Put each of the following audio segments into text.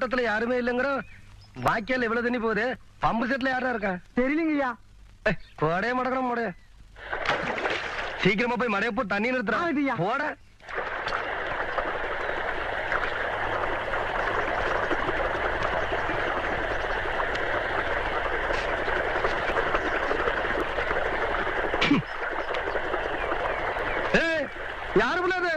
தோட்டத்துல யாருமே இல்லைங்கிற வாய்க்கால் எவ்வளவு தண்ணி போகுது. பம்பு செட்ல யாரா இருக்கா? தெரியலங்கய்யா. போடே மடக்கணும் போட சீக்கிரமா போய் மடைய போட்டு தண்ணி ஆகுதுய்யா. நிறுத்துறா போட. யாரு பிள்ளாது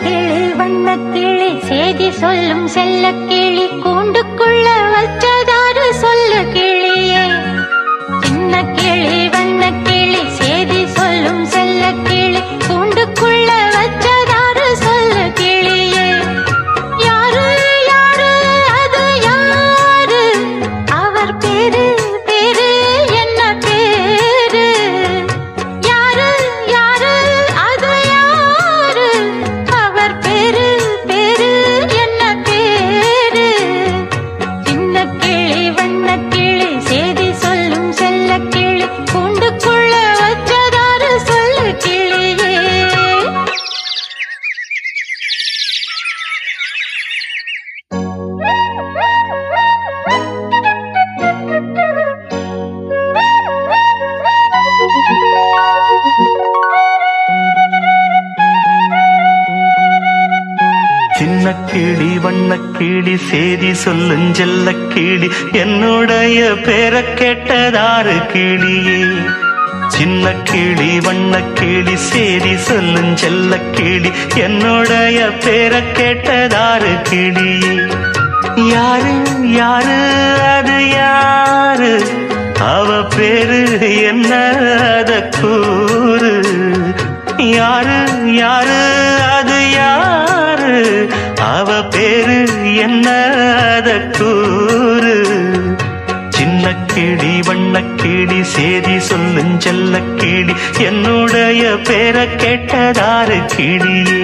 கிளி வண்ண கிளி செய்தி சொல்லும் செல்ல கிளி கூண்டுக்குள்ள வச்ச சின்ன கிளி வண்ண கிளி சேதி சொல்லுஞ்செல்ல கிளி என்னுடைய பேரை கேட்டதாறு கிளியே. சின்ன கிளி வண்ண கிளி சேதி சொல்லுஞ்செல்ல கிளி என்னுடைய பேரை கேட்டதாறு கிளியே. யாரு யாரு அது யாரு? அவ பேரு என்ன அத கூறு. யாரு யாரு பேரு என்ன கூறு? சின்ன கிளி வண்ண கிளி சேதி சொல்லும் செல்ல கிளி என்னுடைய பேரை கேட்டதாறு கிளியே